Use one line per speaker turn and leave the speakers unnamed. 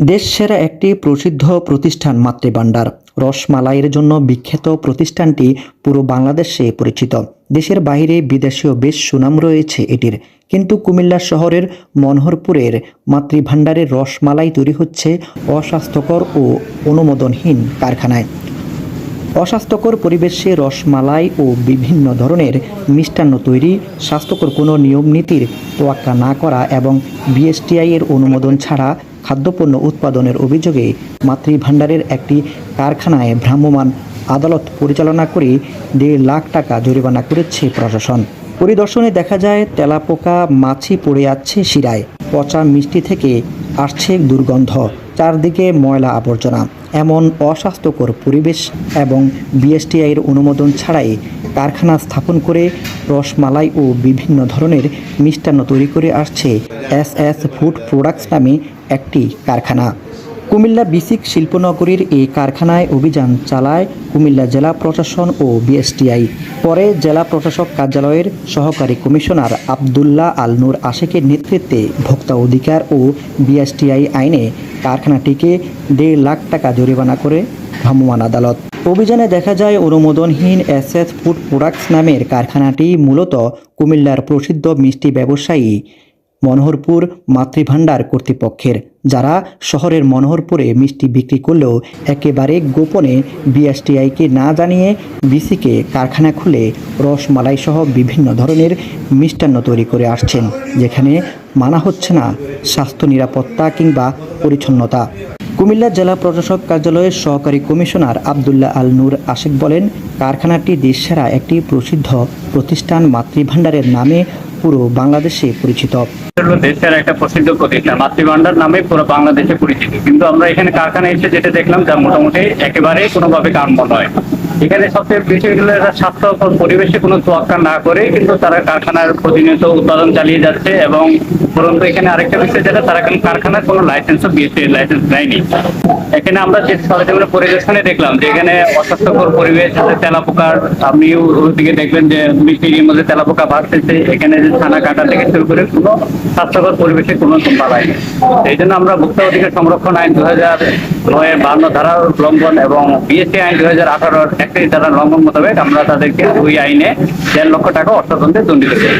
দেশ সেরা একটি প্রসিদ্ধ প্রতিষ্ঠান মাতৃভাণ্ডার। রসমালাইয়ের জন্য বিখ্যাত প্রতিষ্ঠানটি পুরো বাংলাদেশে পরিচিত। দেশের বাইরে বিদেশেও বেশ সুনাম রয়েছে এটির। কিন্তু কুমিল্লা শহরের মনোহরপুরের মাতৃভাণ্ডারের রসমালাই তৈরি হচ্ছে অস্বাস্থ্যকর ও অনুমোদনহীন কারখানায়। অস্বাস্থ্যকর পরিবেশে রসমালাই ও বিভিন্ন ধরনের মিষ্টান্ন তৈরি, স্বাস্থ্যকর কোনো নিয়ম নীতির তোয়াক্কা না করা এবং বিএসটিআই এর অনুমোদন ছাড়া খাদ্যপণ্য উৎপাদনের অভিযোগে মাতৃভাণ্ডারের একটি কারখানায় ভ্রাম্যমাণ আদালত পরিচালনা করে দেড় লাখ টাকা জরিমানা করেছে প্রশাসন। পরিদর্শনে দেখা যায়, তেলাপোকা মাছি পড়ে যাচ্ছে শিরায়। পচা মিষ্টি থেকে আসছে দুর্গন্ধ। চারদিকে ময়লা আবর্জনা। এমন অস্বাস্থ্যকর পরিবেশ এবং বিএসটিআইয়ের অনুমোদন ছাড়াই কারখানা স্থাপন করে রসমালাই ও বিভিন্ন ধরনের মিষ্টান্ন তৈরি করে আসছে এস এস ফুড প্রোডাক্টস নামে একটি কারখানা। কুমিল্লা বিসিক শিল্পনগরীর এই কারখানায় অভিযান চালায় কুমিল্লা জেলা প্রশাসন ও বিএসটিআই। পরে জেলা প্রশাসক কার্যালয়ের সহকারী কমিশনার আবদুল্লাহ আল নূর আশেকের নেতৃত্বে ভোক্তা অধিকার ও বিএসটিআই আইনে কারখানাটিকে দেড় লাখ টাকা জরিমানা করে ভ্রাম্যমাণ আদালত। অভিযানে দেখা যায় অনুমোদনহীন এস ফুড প্রোডাক্টস নামের কারখানাটি মূলত কুমিল্লার প্রসিদ্ধ মিষ্টি ব্যবসায়ী মনোহরপুর মাতৃভাণ্ডার কর্তৃপক্ষের, যারা শহরের মনোহরপুরে মিষ্টি বিক্রি করলেও একেবারে গোপনে বিএসটিআইকে না জানিয়ে বিসিকে কারখানা খুলে রসমালাই সহ বিভিন্ন ধরনের মিষ্টান্ন তৈরি করে আসছেন, যেখানে মানা হচ্ছে না স্বাস্থ্য নিরাপত্তা কিংবা পরিচ্ছন্নতা। কুমিল্লা জেলা প্রশাসক কার্যালয়ের সহকারী কমিশনার আবদুল্লাহ আল নূর আশিক বলেন, কারখানাটি দেশসেরা একটি প্রসিদ্ধ প্রতিষ্ঠান মাতৃভাণ্ডারের নামে পুরো বাংলাদেশে পরিচিত।
দেশের একটা প্রসিদ্ধ প্রতিষ্ঠান মাতৃভান্ডার নামে পুরো বাংলাদেশে পরিচিত। কিন্তু আমরা এখানে কারখানা এসে যেটা দেখলাম, যা মোটামুটি একেবারে কোনোভাবে কাম্য নয়। এখানে সবচেয়ে বেশি হলো এরা স্বাস্থ্যকর পরিবেশে কোনো তোয়াক্কা না করে, কিন্তু তারা কারখানার প্রতিনিয়ত উৎপাদন চালিয়ে যাচ্ছে এবং পরন্তু এখানে আরেকটা বিষয়, যেটা তারা কারখানার কোনো লাইসেন্সও বিএসসি লাইসেন্স নেয়নি এখানে আমরা যে সরজমিনে পরিদর্শনে দেখলাম, যে এখানে অস্বাস্থ্যকর পরিবেশ আছে তেলাপোকার আপনি ওদিকে দেখবেন যে মিষ্টির মধ্যে তেলাপোকা ভাসতেছে, এখানে যে ছানা কাটা থেকে শুরু করে কোনো স্বাস্থ্যকর পরিবেশে কোনো বাড়ায় এই জন্য আমরা ভোক্তা অধিকার সংরক্ষণ আইন দু হাজার নয়ের বান্ন ধারার লঙ্ঘন এবং বিএসসি আইন দু হাজার আঠারোর একত্রিশ ধারার লঙ্ঘন মোতাবেক আমরা তাদেরকে ওই আইনে দেড় লক্ষ টাকা অর্থদণ্ডে দণ্ডিত করি